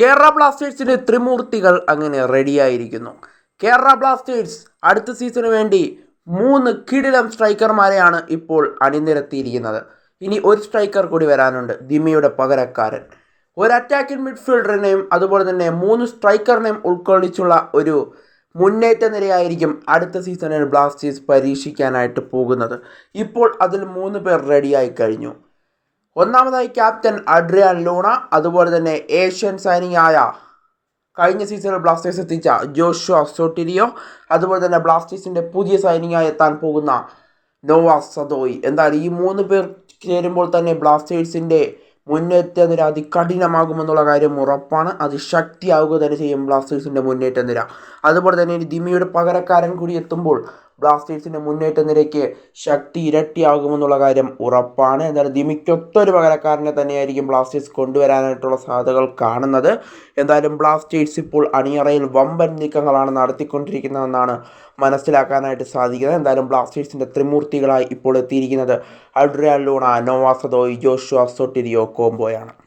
കേരള ബ്ലാസ്റ്റേഴ്സിന്റെ ത്രിമൂർത്തികൾ അങ്ങനെ റെഡിയായിരിക്കുന്നു. കേരള ബ്ലാസ്റ്റേഴ്സ് അടുത്ത സീസണു വേണ്ടി മൂന്ന് കിടിലം സ്ട്രൈക്കർമാരെയാണ് ഇപ്പോൾ അണിനിരത്തിയിരിക്കുന്നത്. ഇനി ഒരു സ്ട്രൈക്കർ കൂടി വരാനുണ്ട് ദിമിയുടെ പകരക്കാരൻ. ഒരു അറ്റാക്കിംഗ് മിഡ്ഫീൽഡറിനെയും അതുപോലെ തന്നെ മൂന്ന് സ്ട്രൈക്കറിനെയും ഉൾക്കൊള്ളിച്ചുള്ള ഒരു മുന്നേറ്റ നിരയായിരിക്കും അടുത്ത സീസണിൽ ബ്ലാസ്റ്റേഴ്സ് പരീക്ഷിക്കാനായിട്ട് പോകുന്നത്. ഇപ്പോൾ അതിൽ മൂന്ന് പേർ റെഡിയായി കഴിഞ്ഞു. ഒന്നാമതായി ക്യാപ്റ്റൻ അഡ്രിയാൻ ലൂണ അതുപോലെ തന്നെ ഏഷ്യൻ സൈനിങ് ആയ കഴിഞ്ഞ സീസണിൽ ബ്ലാസ്റ്റേഴ്സ് എത്തിച്ച ജോഷോ സോട്ടിരിയോ അതുപോലെ തന്നെ ബ്ലാസ്റ്റേഴ്സിന്റെ പുതിയ സൈനിങ് എത്താൻ പോകുന്ന നോവാ സദോയ്. എന്തായാലും ഈ മൂന്ന് പേർ ചേരുമ്പോൾ തന്നെ ബ്ലാസ്റ്റേഴ്സിന്റെ മുന്നേറ്റ നിര അതികഠിനമാകുമെന്നുള്ള കാര്യം ഉറപ്പാണ്. അത് ശക്തിയാവുക തന്നെ ചെയ്യും ബ്ലാസ്റ്റേഴ്സിന്റെ മുന്നേറ്റ നിര. അതുപോലെ തന്നെ ദിമിയുടെ പകരക്കാരൻ കൂടി എത്തുമ്പോൾ ബ്ലാസ്റ്റേഴ്സിന്റെ മുന്നേറ്റ നിരയ്ക്ക് ശക്തി ഇരട്ടിയാകുമെന്നുള്ള കാര്യം ഉറപ്പാണ്. എന്തായാലും ദിമിക്കൊത്തൊരു പകരക്കാരനെ തന്നെയായിരിക്കും ബ്ലാസ്റ്റേഴ്സ് കൊണ്ടുവരാനായിട്ടുള്ള സാധ്യതകൾ കാണുന്നത്. എന്തായാലും ബ്ലാസ്റ്റേഴ്സ് ഇപ്പോൾ അണിയറയിൽ വമ്പൻ നീക്കങ്ങളാണ് നടത്തിക്കൊണ്ടിരിക്കുന്നതെന്നാണ് മനസ്സിലാക്കാനായിട്ട് സാധിക്കുന്നത്. എന്തായാലും ബ്ലാസ്റ്റേഴ്സിന്റെ ത്രിമൂർത്തികളായി ഇപ്പോൾ എത്തിയിരിക്കുന്നത് Adrian Luna Noah Sadaoui Joshua Sotirio കോംബോയാണ്.